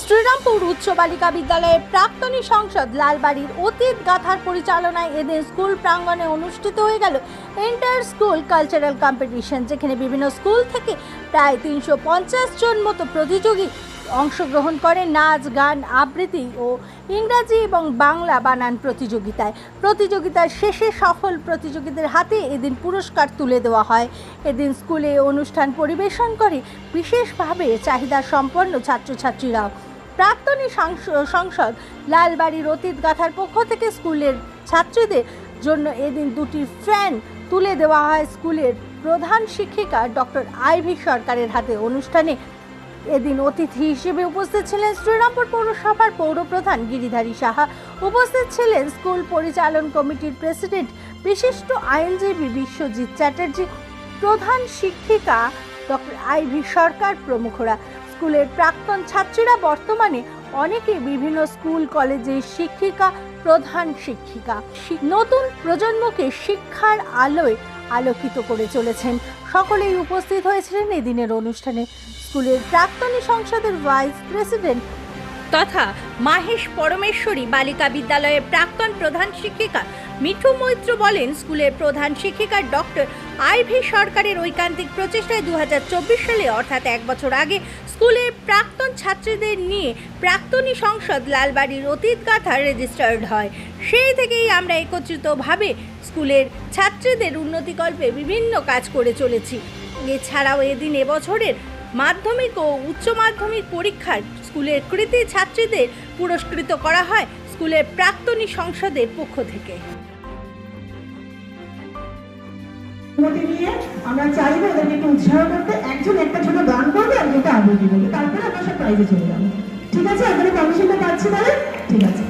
শ্রীরামপুর উচ্চ বালিকা বিদ্যালয়ের প্রাক্তনী সংসদ লালবাড়ির অতীত গাথার পরিচালনায় এদিন স্কুল প্রাঙ্গণে অনুষ্ঠিত হয়ে গেল ইন্টার স্কুল কালচারাল কম্পিটিশন, যেখানে বিভিন্ন স্কুল থেকে প্রায় তিনশো পঞ্চাশ জন মতো প্রতিযোগী অংশগ্রহণ করে নাচ, গান, আবৃত্তি ও ইংরাজি এবং বাংলা বানান প্রতিযোগিতায়। প্রতিযোগিতার শেষে সফল প্রতিযোগীদের হাতে এদিন পুরস্কার তুলে দেওয়া হয়। এদিন স্কুলে অনুষ্ঠান পরিবেশন করে বিশেষভাবে চাহিদা সম্পন্ন ছাত্রছাত্রীরাও প্রাক্তনী সংসদ লালবাড়ির অতীত গাথার পক্ষ থেকে স্কুলের ছাত্রীদের জন্য এদিন দুটি ফ্যান তুলে দেওয়া হয়। স্কুলের প্রধান শিক্ষিকা ডক্টর আইভি সরকারের হাতে অনুষ্ঠানে এদিন অতিথি হিসেবে উপস্থিত ছিলেন শ্রীরামপুর পৌরসভার পৌরপ্রধান গিরিধারী সাহা। উপস্থিত ছিলেন স্কুল পরিচালন কমিটির প্রেসিডেন্ট বিশিষ্ট আইনজীবী বিশ্বজিৎ চ্যাটার্জি প্রধান শিক্ষিকা ডক্টর আইভি সরকার প্রমুখরা। স্কুলের প্রাক্তন ছাত্রীরা বর্তমানে অনেকে বিভিন্ন স্কুল কলেজের শিক্ষিকা প্রধান শিক্ষিকা। নতুন প্রজন্মকে শিক্ষার আলোয় আলোকিত করে চলেছেন। সকলেই উপস্থিত হয়েছিলেন এদিনের অনুষ্ঠানে। স্কুলের প্রাক্তনী সংসদের ভাইস প্রেসিডেন্ট তথা মাহেশ পরমেশ্বরী বালিকা বিদ্যালয়ের প্রাক্তন প্রধান শিক্ষিকা মিঠু মৈত্র বলেন, স্কুলের প্রধান শিক্ষিকা ডক্টর আইভি সরকারের ঐকান্তিক প্রচেষ্টায় দু হাজার চব্বিশ সালে, অর্থাৎ এক বছর আগে স্কুলের প্রাক্তন ছাত্রীদের নিয়ে প্রাক্তনী সংসদ লালবাড়ির অতীত গাথা রেজিস্টার্ড হয়। সেই থেকেই আমরা একত্রিতভাবে স্কুলের ছাত্রীদের উন্নতিকল্পে বিভিন্ন কাজ করে চলেছি। এছাড়াও এদিন এবছরের মাধ্যমিক ও উচ্চ মাধ্যমিক পরীক্ষার স্কুলের কৃতি ছাত্রীদের পুরস্কৃত করা হয় স্কুলের প্রাক্তনী সংসদের পক্ষ থেকে। আমরা চাইব ওদেরকে একটু উৎসাহ করতে, একজন একটা ছোট গান করবে আর যেটা আবৃত্তি করবে তারপরে আমরা সব প্রাইজে চলে যাব। ঠিক আছে? আপনারা পারমিশনটা পাচ্ছি তাহলে? ঠিক আছে।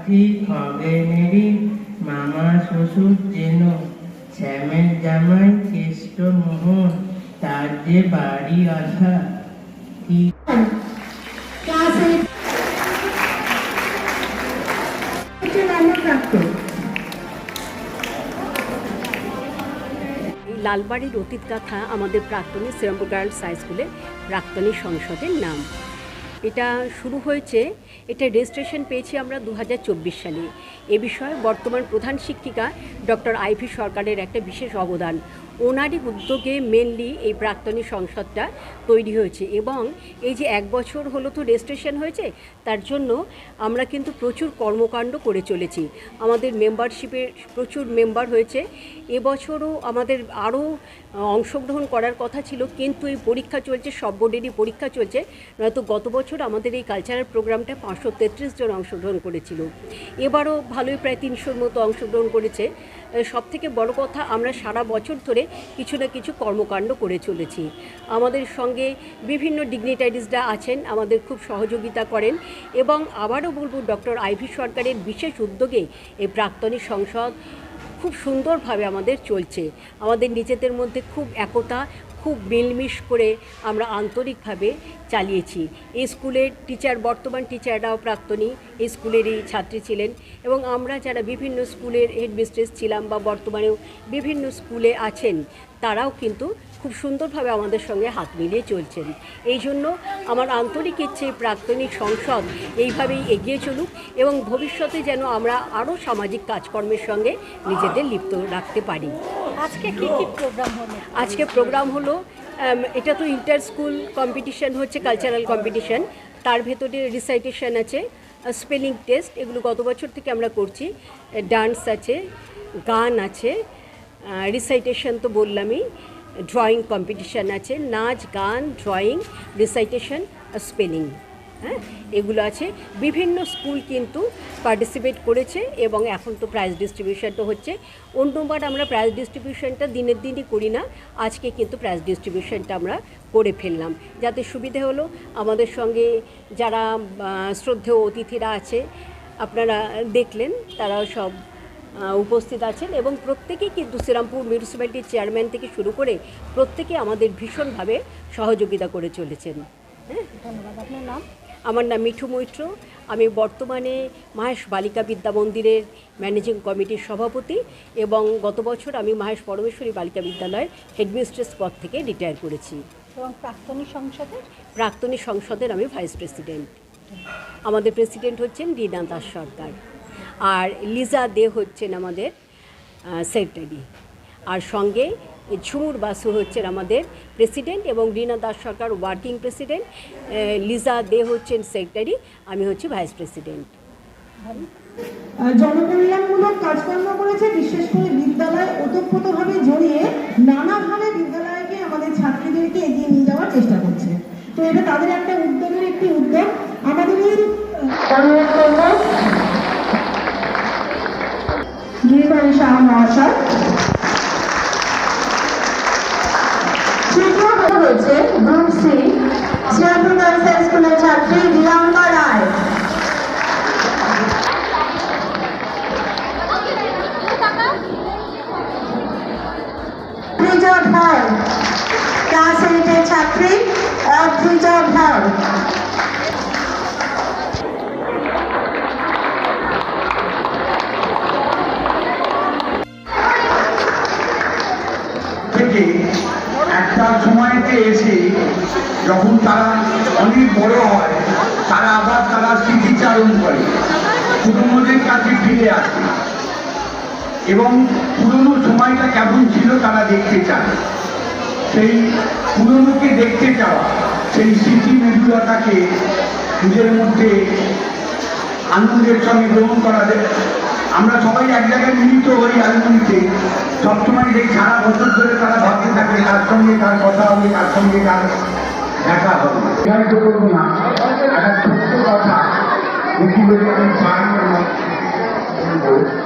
শ্যামবাতি খগেনেরই মামা, শ্বশুর যেন শ্যামের জামাই কেষ্ট মোহন, তার যে বাড়ি আধা। কি? লালবাড়ির অতীত গাথা আমাদের প্রাক্তনী শ্রীরামপুর গার্লস হাই স্কুলের প্রাক্তনী সংসদের নাম। এটা শুরু হয়েছে, এটা রেজিস্ট্রেশন পেয়েছি আমরা দু হাজার চব্বিশ সালে। এ বিষয়ে বর্তমান প্রধান শিক্ষিকা ডক্টর আইভি সরকারের একটা বিশেষ অবদান। ওনারই উদ্যোগে মেনলি এই প্রাক্তনী সংসদটা তৈরি হয়েছে এবং এই যে এক বছর হলো তো রেজিস্ট্রেশন হয়েছে, তার জন্য আমরা কিন্তু প্রচুর কর্মকাণ্ড করে চলেছি। আমাদের মেম্বারশিপের প্রচুর মেম্বার হয়েছে। এবছরও আমাদের আরও অংশগ্রহণ করার কথা ছিল, কিন্তু এই পরীক্ষা চলছে, সব বোর্ডেরই পরীক্ষা চলছে। নয়তো গত বছর আমাদের এই কালচারাল প্রোগ্রামটা পাঁচশো তেত্রিশ জন অংশগ্রহণ করেছিল। এবারও ভালোই প্রায় তিনশোর মতো অংশগ্রহণ করেছে। সব থেকে বড় কথা, আমরা সারা বছর ধরে কিছু না কিছু কর্মকাণ্ড করে চলেছি। আমাদের সঙ্গে বিভিন্ন ডিগনিটারিজরা আছেন, আমাদের খুব সহযোগিতা করেন এবং আবারও বলব, ডক্টর আইভি সরকারের বিশেষ উদ্যোগে এই প্রাক্তনী সংসদ খুব সুন্দরভাবে আমাদের চলছে। আমাদের নিজেদের মধ্যে খুব একতা খুব মিলমিশ করে আমরা আন্তরিকভাবে চালিয়েছি। এই স্কুলের টিচার বর্তমান টিচাররাও প্রাক্তনী, এই স্কুলেরই ছাত্রী ছিলেন এবং আমরা যারা বিভিন্ন স্কুলের হেডমিস্ট্রেস ছিলাম বা বর্তমানেও বিভিন্ন স্কুলে আছেন, তারাও কিন্তু খুব সুন্দরভাবে আমাদের সঙ্গে হাত মিলিয়ে চলছেন। এই জন্য আমার আন্তরিক ইচ্ছে, প্রাক্তনিক সংসদ এইভাবেই এগিয়ে চলুক এবং ভবিষ্যতে যেন আমরা আরও সামাজিক কাজকর্মের সঙ্গে নিজেদের লিপ্ত রাখতে পারি। আজকে কি কি প্রোগ্রাম হলো? আজকে প্রোগ্রাম হলো এটা তো ইন্টার স্কুল কম্পিটিশন হচ্ছে কালচারাল কম্পিটিশন তার ভেতরে রিসাইটেশন আছে স্পেলিং টেস্ট এগুলো গত বছর থেকে আমরা করছি। ডান্স আছে, গান আছে রিসাইটেশন তো বললামই ড্রয়িং কম্পিটিশান আছে, নাচ, গান ড্রয়িং রিসাইটেশন স্পেলিং হ্যাঁ এগুলো আছে। বিভিন্ন স্কুল কিন্তু পার্টিসিপেট করেছে এবং এখন তো প্রাইজ ডিস্ট্রিবিউশনটা হচ্ছে। অন্যবার আমরা প্রাইজ ডিস্ট্রিবিউশনটা দিনের দিনই করি না, আজকে কিন্তু প্রাইজ ডিস্ট্রিবিউশনটা আমরা করে ফেললাম। যাতে সুবিধে হলো, আমাদের সঙ্গে যারা শ্রদ্ধেয় অতিথিরা আছে, আপনারা দেখলেন তারাও সব উপস্থিত আছেন এবং প্রত্যেকেই কিন্তু শ্রীরামপুর মিউনিসিপ্যালিটির চেয়ারম্যান থেকে শুরু করে প্রত্যেকে আমাদের ভীষণভাবে সহযোগিতা করে চলেছেন। হ্যাঁ? ধন্যবাদ। আপনার নাম? আমার নাম মিঠু মৈত্র। আমি বর্তমানে মাহেশ বালিকা বিদ্যা মন্দিরের ম্যানেজিং কমিটির সভাপতি এবং গত বছর আমি মাহেশ পরমেশ্বরী বালিকা বিদ্যালয়ের হেডমিস্ট্রেস পদ থেকে রিটায়ার করেছি। এবং প্রাক্তনী সংসদের? প্রাক্তনী সংসদের আমি ভাইস প্রেসিডেন্ট। আমাদের প্রেসিডেন্ট হচ্ছেন রীনা দাস সরকার। আর লিজা দে হচ্ছেন আমাদের সেক্রেটারি। আর সঙ্গে ঝুমুর বাসু হচ্ছেন আমাদের প্রেসিডেন্ট এবং রীনা দাস সরকার ওয়ার্কিং প্রেসিডেন্ট লিজা দে হচ্ছেন সেক্রেটারি আমি হচ্ছি ভাইস প্রেসিডেন্ট। জনকল্যাণমূলক কাজকর্ম করেছে বিশেষ করে বিদ্যালয় ওতপ্রোতভাবে জড়িয়ে নানাভাবে বিদ্যালয়কে আমাদের ছাত্রীদেরকে এগিয়ে নিয়ে যাওয়ার চেষ্টা করছে। তো এটা তাদের একটা উদ্যোগের একটি উদ্যোগ। আমাদের এই শাহ মহাশয়। হয়েছে গ্রুপ সি শ্রীরামপুর গার্লস স্কুলের ছাত্রী রিয়াঙ্কা রায় Preserve health. Class 8 ছাত্রী of Preserve একটা সময়তে এসে যখন তারা অনেক বড় হয়, তারা আবার তারা স্মৃতিচারণ করে। পুরনোদের কাছে ফিরে আসে। এবং পুরনো সময়টা কেমন ছিল তারা দেখতে চায়। সেই পুরনোকে দেখতে চাওয়া, সেই স্মৃতি মেদুলতাকে নিজের মধ্যে আনন্দের সঙ্গে গ্রহণ করা আমরা সবাই এক জায়গায় মিলিত হই আলমিতে সবসময় যে সারা বছর ধরে তারা ভাবতে থাকে, তার সঙ্গে তার কথা হবে, তার সঙ্গে তার দেখা হবে। তো করব না। একটা ছোট্ট কথা। আমি চাই